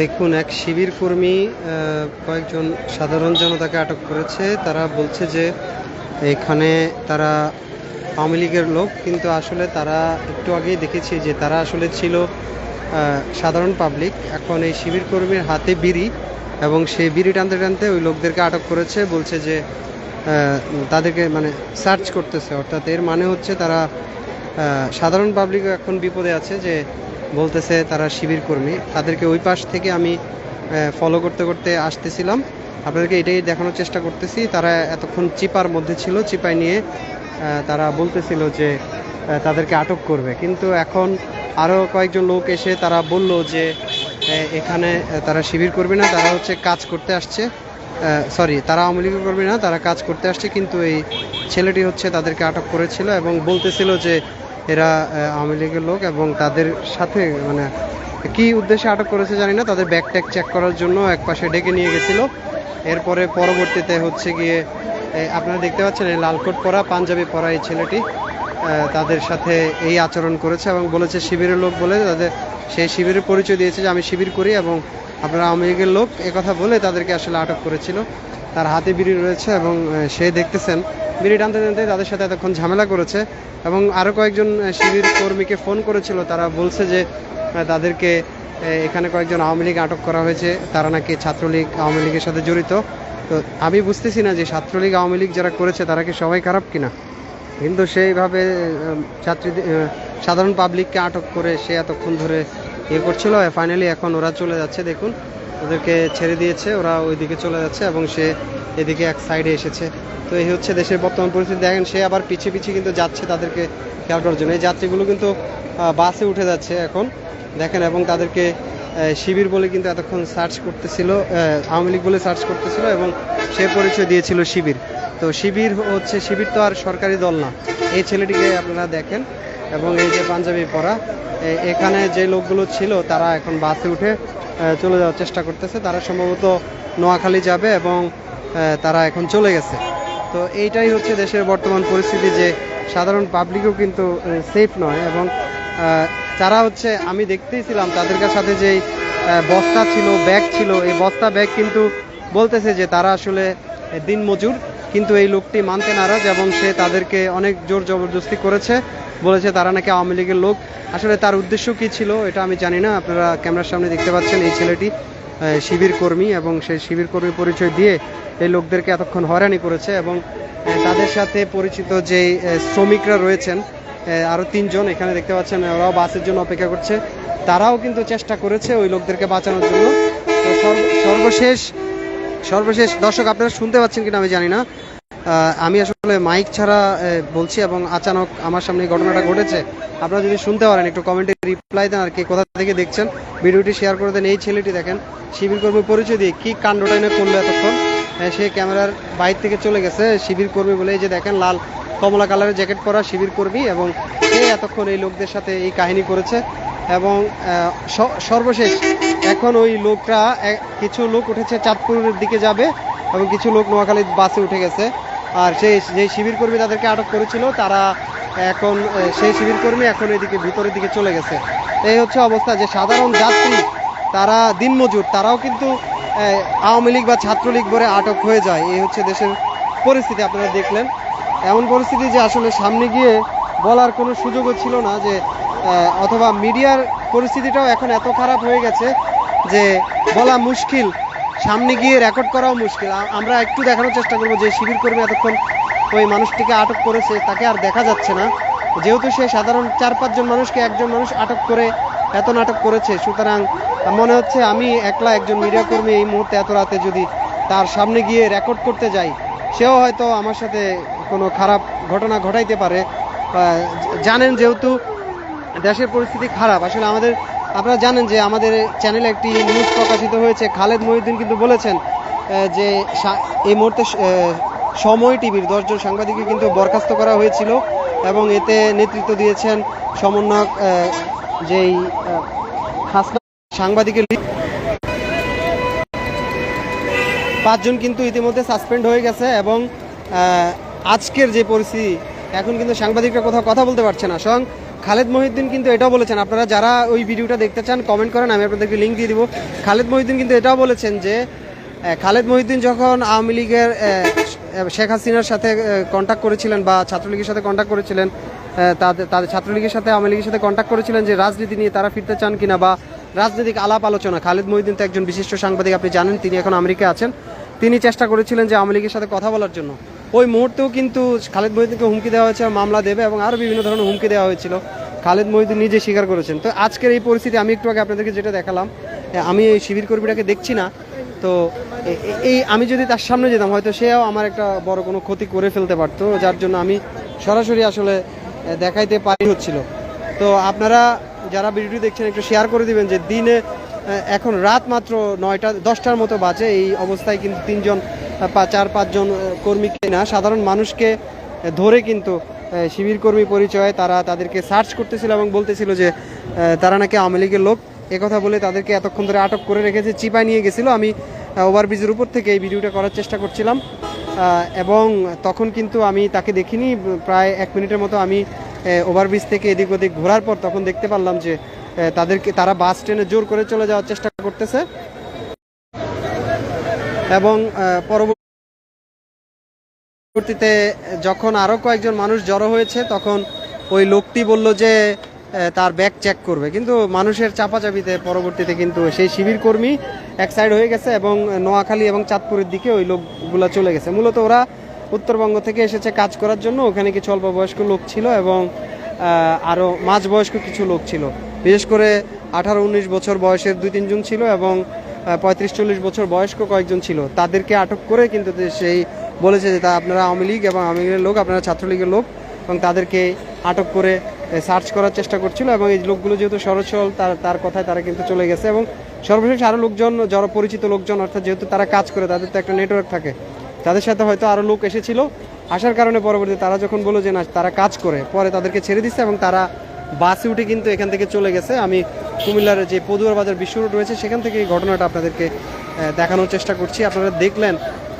দেখুন, এক শিবির কর্মী কয়েকজন সাধারণ জনতাকে আটক করেছে। তারা বলছে যে এখানে তারা আওয়ামী লীগের লোক, কিন্তু আসলে তারা একটু আগেই দেখেছি যে তারা আসলে ছিল সাধারণ পাবলিক। এখন এই শিবির কর্মীর হাতে বিড়ি এবং সেই বিড়ি টানতে টানতে ওই লোকদেরকে আটক করেছে, বলছে যে তাদেরকে মানে সার্চ করতেছে। অর্থাৎ এর মানে হচ্ছে তারা সাধারণ পাবলিক এখন বিপদে আছে যে বলতেছে তারা শিবির কর্মী। তাদেরকে ওই পাশ থেকে আমি ফলো করতে করতে আসতেছিলাম। আপনাদেরকে এটাই দেখানোর চেষ্টা করতেছি। তারা এতক্ষণ চিপার মধ্যে ছিল, চিপায় নিয়ে তারা বলতেছিল যে তাদেরকে আটক করবে। কিন্তু এখন আরও কয়েকজন লোক এসে তারা বলল যে এখানে তারা শিবির করবে না, তারা হচ্ছে কাজ করতে আসছে। সরি তারা আওয়ামী লীগ করবে না, তারা কাজ করতে আসছে। কিন্তু এই ছেলেটি হচ্ছে তাদেরকে আটক করেছিল এবং বলতেছিল যে এরা আওয়ামী লীগের লোক এবং তাদের সাথে মানে কি উদ্দেশ্যে আটক করেছে জানি না, তাদের ব্যাগ ট্যাগ চেক করার জন্য এক পাশে ডেকে নিয়ে গেছিল। এরপরে পরবর্তীতে হচ্ছে গিয়ে আপনারা দেখতে পাচ্ছেন এই লালকোট পরা, পাঞ্জাবি পরা এই ছেলেটি তাদের সাথে এই আচরণ করেছে এবং বলেছে শিবিরের লোক বলে তাদের, সেই শিবিরের পরিচয় দিয়েছে যে আমি শিবির করি এবং আপনারা আওয়ামী লীগের লোক কথা বলে তাদেরকে আসলে আটক করেছিল। তার হাতে বিড়ি রয়েছে এবং সে দেখতেছেন। বিড়ি টানতে টানতে তাদের সাথে এতক্ষণ ঝামেলা করেছে এবং আরও কয়েকজন শিবির কর্মীকে ফোন করেছিল। তারা বলছে যে তাদেরকে এখানে কয়েকজন আওয়ামী লীগ আটক করা হয়েছে। তারা নাকি ছাত্রলীগ আওয়ামী লীগের সাথে জড়িত। তো আমি বুঝতেছি না যে ছাত্রলীগ আওয়ামী লীগ যারা করেছে তারা কি সবাই খারাপ কিনা? কিন্তু সেইভাবে উম, ছাত্রী সাধারণ পাবলিককে আটক করে সে এতক্ষণ ধরে ইয়ে করছিল। ফাইনালি এখন ওরা চলে যাচ্ছে। দেখুন ওদেরকে ছেড়ে দিয়েছে, ওরা ওইদিকে চলে যাচ্ছে এবং সে এদিকে এক সাইডে এসেছে। তো এই হচ্ছে দেশের বর্তমান পরিস্থিতি। দেখেন, সে আবার পিছিয়ে পিছিয়ে কিন্তু যাচ্ছে তাদেরকে খেয়াল করার জন্য। এই যাত্রীগুলো কিন্তু বাসে উঠে যাচ্ছে এখন। দেখেন, এবং তাদেরকে শিবির বলে কিন্তু এতক্ষণ সার্চ করতেছিল আওয়ামী লীগ বলে সার্চ করতেছিল এবং সে পরিচয় দিয়েছিল শিবির। তো শিবির হচ্ছে, শিবির তো আর সরকারি দল না। এই ছেলেটিকে আপনারা দেখেন, এবং এই যে পাঞ্জাবি পরা এখানে যে লোকগুলো ছিল, তারা এখন বাসে উঠে চলে যাওয়ার চেষ্টা করতেছে। তারা সম্ভবত নোয়াখালী যাবে এবং তারা এখন চলে গেছে। তো এইটাই হচ্ছে দেশের বর্তমান পরিস্থিতি যে সাধারণ পাবলিকও কিন্তু সেফ নয় এবং তারা হচ্ছে, আমি দেখতেইছিলাম তাদের সাথে যেই বস্তা ছিল ব্যাগ ছিল, এই বস্তা ব্যাগ কিন্তু বলতেছে যে তারা আসলে দিন মজুর কিন্তু এই লোকটি মানতে নারাজ এবং সে তাদেরকে অনেক জোর জবরদস্তি করেছে। বলেছে তারা নাকি আওয়ামী লীগের লোক। আসলে তার উদ্দেশ্য কি ছিল এটা আমি জানি না। আপনারা ক্যামেরার সামনে দেখতে পাচ্ছেন এই ছেলেটি শিবির কর্মী এবং সেই শিবির কর্মী পরিচয় দিয়ে এই লোকদেরকে এতক্ষণ হয়রানি করেছে এবং তাদের সাথে পরিচিত যে শ্রমিকরা রয়েছেন আরও তিনজন এখানে দেখতে পাচ্ছেন, ওরাও বাসের জন্য অপেক্ষা করছে। তারাও কিন্তু চেষ্টা করেছে ওই লোকদেরকে বাঁচানোর জন্য। সর্বশেষ সর্বশেষ, দর্শক, আপনারা শুনতে পাচ্ছেন কিনা আমি জানি না। আমি আসলে মাইক ছাড়া বলছি এবং আচানক আমার সামনে এই ঘটনাটা ঘটেছে। আপনারা যদি শুনতে পারেন, একটু কমেন্টে রিপ্লাই দেন আর কি কোথা থেকে দেখছেন। ভিডিওটি শেয়ার করে দেন। এই ছেলেটি দেখেন, শিবির কর্মী পরিচয় দিয়ে কি কাণ্ডটা এনে করল এতক্ষণ। সে ক্যামেরার বাইর থেকে চলে গেছে, শিবির কর্মী বলে এই যে দেখেন, লাল কমলা কালারের জ্যাকেট পরা শিবির কর্মী এবং সে এতক্ষণ এই লোকদের সাথে এই কাহিনী করেছে। এবং সর্বশেষ এখন ওই লোকরা কিছু লোক উঠেছে চাঁদপুরের দিকে যাবে এবং কিছু লোক নোয়াখালীর বাসে উঠে গেছে। আর সেই যে শিবির কর্মী তাদেরকে আটক করেছিল, তারা এখন সেই শিবির কর্মী এখন এদিকে ভিতরের দিকে চলে গেছে। এই হচ্ছে অবস্থা যে সাধারণ যাত্রী, তারা দিনমজুর, তারাও কিন্তু আওয়ামী লীগ বা ছাত্রলীগ বলে আটক হয়ে যায়। এই হচ্ছে দেশের পরিস্থিতি, আপনারা দেখলেন। এমন পরিস্থিতি যে আসলে সামনে গিয়ে বলার কোনো সুযোগও ছিল না যে অথবা মিডিয়ার পরিস্থিতিটাও এখন এত খারাপ হয়ে গেছে যে বলা মুশকিল, সামনে গিয়ে রেকর্ড করাও মুশকিল। আমরা একটু দেখানোর চেষ্টা করব যে শিবির কর্মী এতক্ষণ ওই মানুষটিকে আটক করেছে, তাকে আর দেখা যাচ্ছে না। যেহেতু সে সাধারণ চার পাঁচজন মানুষকে একজন মানুষ আটক করে এত নাটক করেছে, সুতরাং মনে হচ্ছে আমি একলা একজন মিডিয়া কর্মী এই মুহূর্তে এত রাতে যদি তার সামনে গিয়ে রেকর্ড করতে যাই, সেও হয়তো আমার সাথে কোনো খারাপ ঘটনা ঘটাইতে পারে। জানেন যেহেতু দেশের পরিস্থিতি খারাপ। আসলে আমাদের, আপনারা জানেন যে আমাদের চ্যানেলে একটি নিউজ প্রকাশিত হয়েছে। খালেদ মহিউদ্দিন কিন্তু বলেছেন যে এই মুহূর্তে সময় টিভির দশজন সাংবাদিককে কিন্তু বরখাস্ত করা হয়েছিল এবং এতে নেতৃত্ব দিয়েছেন সমন্বয়ক যেই সাংবাদিকের পাঁচজন কিন্তু ইতিমধ্যে সাসপেন্ড হয়ে গেছে এবং আজকের যে পরিস্থিতি, এখন কিন্তু সাংবাদিকরা কোথাও কথা বলতে পারছে না। স্বয়ং খালেদ মহিউদ্দিন কিন্তু এটাও বলেছেন, আপনারা যারা ওই ভিডিওটা দেখতে চান কমেন্ট করেন, আমি আপনাদেরকে লিঙ্ক দিয়ে দিব। খালেদ মহিউদ্দিন কিন্তু এটাও বলেছেন যে খালেদ মহিউদ্দিন যখন আওয়ামী লীগের শেখ হাসিনার সাথে কন্ট্যাক্ট করেছিলেন বা ছাত্রলীগের সাথে কন্ট্যাক্ট করেছিলেন তাদের তাদের ছাত্রলীগের সাথে, আওয়ামী লীগের সাথে কন্ট্যাক্ট করেছিলেন যে রাজনীতি নিয়ে তারা ফিরতে চান কিনা বা রাজনৈতিক আলাপ আলোচনা। খালেদ মহিউদ্দিন তো একজন বিশিষ্ট সাংবাদিক, আপনি জানেন, তিনি এখন আমেরিকায় আছেন। তিনি চেষ্টা করেছিলেন যে আওয়ামী লীগের সাথে কথা বলার জন্য। ওই মুহূর্তেও কিন্তু খালেদ মহিউদ্দিনকে হুমকি দেওয়া হয়েছে মামলা দেবে এবং আরও বিভিন্ন ধরনের হুমকি দেওয়া হয়েছিল। খালেদ মহিউদ্দিন নিজে স্বীকার করেছেন। তো আজকের এই পরিস্থিতি, আমি একটু আগে আপনাদেরকে যেটা দেখালাম আমি এই শিবির কর্মীটাকে দেখছি না। তো এই আমি যদি তার সামনে যেতাম, হয়তো সেও আমার একটা বড় কোনো ক্ষতি করে ফেলতে পারতো, যার জন্য আমি সরাসরি আসলে দেখাইতে পারি হচ্ছিল। তো আপনারা যারা ভিডিওটি দেখছেন, একটু শেয়ার করে দিবেন যে দিনে এখন রাত মাত্র নয়টা, দশটার মতো বাজে। এই অবস্থায় কিন্তু তিনজন চার, পাঁচজন কর্মীকে না সাধারণ মানুষকে ধরে কিন্তু শিবির কর্মী পরিচয়ে তারা তাদেরকে সার্চ করতেছিল এবং বলতেছিল যে তারা নাকি আওয়ামী লীগের লোক। একথা বলে তাদেরকে এতক্ষণ ধরে আটক করে রেখেছে, চিপায় নিয়ে গেছিল। আমি ওভারব্রিজের উপর থেকে এই ভিডিওটা করার চেষ্টা করছিলাম। এবং তখন কিন্তু আমি তাকে দেখিনি। প্রায় এক মিনিটের মতো আমি ওভারব্রিজ থেকে এদিক ওদিক ঘোরার পর তখন দেখতে পারলাম যে তাদেরকে, তারা বাস ট্রেনে জোর করে চলে যাওয়ার চেষ্টা করতেছে। এবং পরবর্তীতে যখন আরও কয়েকজন মানুষ জড়ো হয়েছে, তখন ওই লোকটি বলল যে তার ব্যাগ চেক করবে। কিন্তু মানুষের চাপাচাপিতে পরবর্তীতে কিন্তু সেই শিবির কর্মী এক সাইড হয়ে গেছে এবং নোয়াখালী এবং চাঁদপুরের দিকে ওই লোকগুলো চলে গেছে। মূলত ওরা উত্তরবঙ্গ থেকে এসেছে কাজ করার জন্য। ওখানে কিছু অল্প বয়স্ক লোক ছিল এবং আরও আরও মাঝ বয়স্ক কিছু লোক ছিল। বিশেষ করে আঠারো উনিশ বছর বয়সের দুই তিনজন ছিল এবং পঁয়ত্রিশ, চল্লিশ বছর বয়স্ক কয়েকজন ছিল। তাদেরকে আটক করে কিন্তু সেই বলেছে যে তা আপনারা আওয়ামী লীগ এবং আওয়ামী লীগের লোক, আপনারা ছাত্রলীগের লোক এবং তাদেরকে আটক করে সার্চ করার চেষ্টা করছিল এবং এই লোকগুলো যেহেতু সরল তার তার কথায় তারা কিন্তু চলে গেছে এবং সর্বশেষ আরও লোকজন, যারা পরিচিত লোকজন, অর্থাৎ যেহেতু তারা কাজ করে, তাদের তো একটা নেটওয়ার্ক থাকে। তাদের সাথে হয়তো আরও লোক এসেছিল। আসার কারণে পরবর্তী তারা যখন বলল যে না, তারা কাজ করে, পরে তাদেরকে ছেড়ে দিচ্ছে এবং তারা বাসে উঠে কিন্তু এখান থেকে চলে গেছে। আমি কুমিল্লার যে পদুয়ার বাজার বিশ্ব রোড রয়েছে, সেখান থেকে এই ঘটনাটা আপনাদেরকে দেখানোর চেষ্টা করছি। আপনারা দেখলেন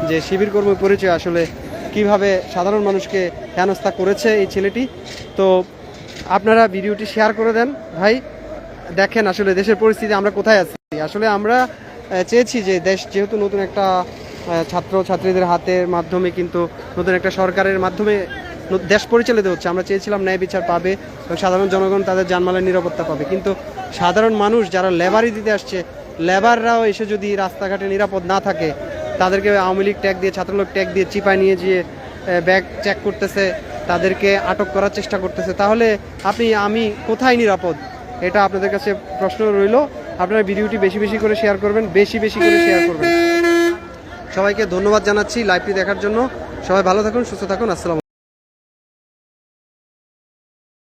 যে শিবির কর্মী পরিচয় আসলে কীভাবে সাধারণ মানুষকে হেনস্থা করেছে এই ছেলেটি। তো আপনারা ভিডিওটি শেয়ার করে দেন। ভাই, দেখেন আসলে দেশের পরিস্থিতি, আমরা কোথায় আছি? আসলে আমরা চেয়েছি যে দেশ যেহেতু নতুন একটা ছাত্র ছাত্রীদের হাতের মাধ্যমে, কিন্তু নতুন একটা সরকারের মাধ্যমে দেশ পরিচালিত হচ্ছে। আমরা চেয়েছিলাম ন্যায় বিচার পাবে এবং সাধারণ জনগণ তাদের জানমালের নিরাপত্তা পাবে। কিন্তু সাধারণ মানুষ যারা লেবারই দিতে আসছে, লেবাররাও এসে যদি রাস্তাঘাটে নিরাপদ না থাকে, তাদেরকে আওয়ামী লীগ ট্যাগ দিয়ে, ছাত্রলীগ ট্যাগ দিয়ে চিপায় নিয়ে যেয়ে ব্যাগ চেক করতেছে, তাদেরকে আটক করার চেষ্টা করতেছে। তাহলে আপনি, আমি কোথায় নিরাপদ? এটা আপনাদের কাছে প্রশ্ন রইল। আপনারা ভিডিওটি বেশি বেশি করে শেয়ার করবেন, বেশি বেশি করে শেয়ার করবেন। সবাইকে ধন্যবাদ জানাচ্ছি লাইভটি দেখার জন্য। সবাই ভালো থাকুন, সুস্থ থাকুন, আসসালাম